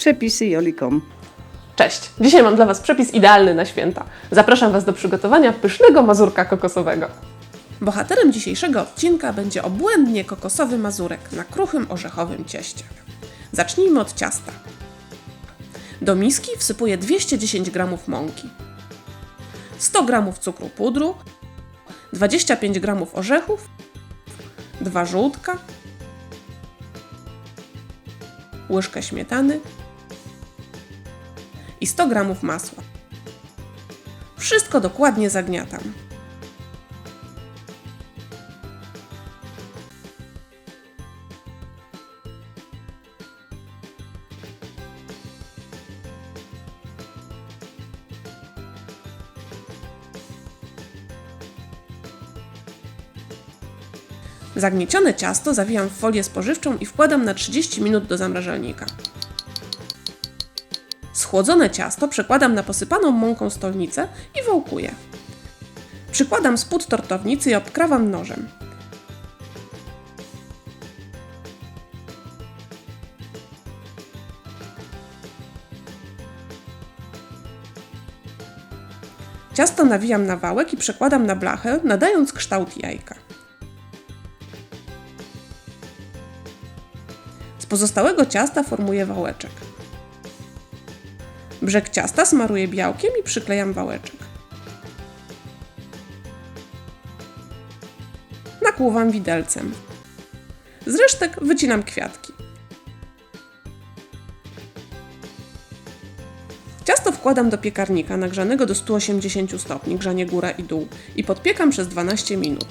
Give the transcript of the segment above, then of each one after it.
Przepisy Joli.com. Cześć! Dzisiaj mam dla Was przepis idealny na święta. Zapraszam Was do przygotowania pysznego mazurka kokosowego. Bohaterem dzisiejszego odcinka będzie obłędnie kokosowy mazurek na kruchym orzechowym cieście. Zacznijmy od ciasta. Do miski wsypuję 210 g mąki, 100 g cukru pudru, 25 g orzechów, 2 żółtka, łyżkę śmietany 100 g masła. Wszystko dokładnie zagniatam. Zagniecione ciasto zawijam w folię spożywczą i wkładam na 30 minut do zamrażalnika. Schłodzone ciasto przekładam na posypaną mąką stolnicę i wałkuję. Przykładam spód tortownicy i obkrawam nożem. Ciasto nawijam na wałek i przekładam na blachę, nadając kształt jajka. Z pozostałego ciasta formuję wałeczek. Brzeg ciasta smaruję białkiem i przyklejam wałeczek. Nakłuwam widelcem. Z resztek wycinam kwiatki. Ciasto wkładam do piekarnika nagrzanego do 180 stopni, grzanie góra i dół i podpiekam przez 12 minut.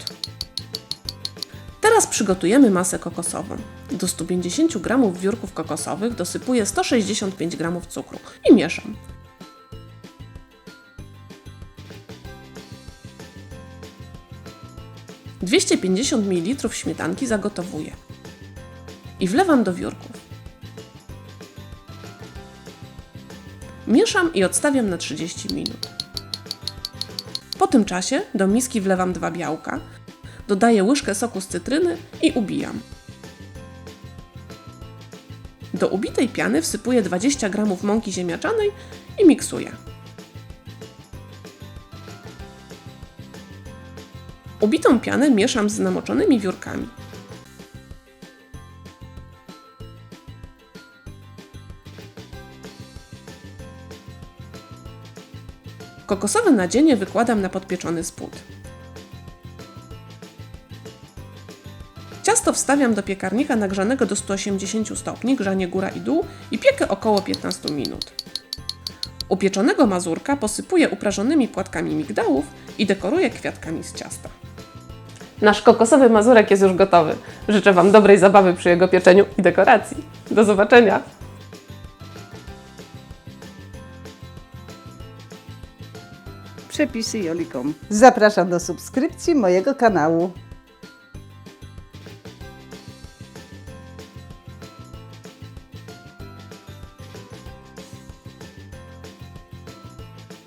Teraz przygotujemy masę kokosową. Do 150 g wiórków kokosowych dosypuję 165 g cukru i mieszam. Dwieście pięćdziesiąt ml śmietanki zagotowuję i wlewam do wiórków. Mieszam i odstawiam na 30 minut. Po tym czasie do miski wlewam dwa białka, dodaję łyżkę soku z cytryny i ubijam. Do ubitej piany wsypuję 20 g mąki ziemniaczanej i miksuję. Ubitą pianę mieszam z namoczonymi wiórkami. Kokosowe nadzienie wykładam na podpieczony spód. Ciasto wstawiam do piekarnika nagrzanego do 180 stopni, grzanie góra i dół i piekę około 15 minut. Upieczonego mazurka posypuję uprażonymi płatkami migdałów i dekoruję kwiatkami z ciasta. Nasz kokosowy mazurek jest już gotowy. Życzę Wam dobrej zabawy przy jego pieczeniu i dekoracji. Do zobaczenia! Przepisy Joli.com. Zapraszam do subskrypcji mojego kanału.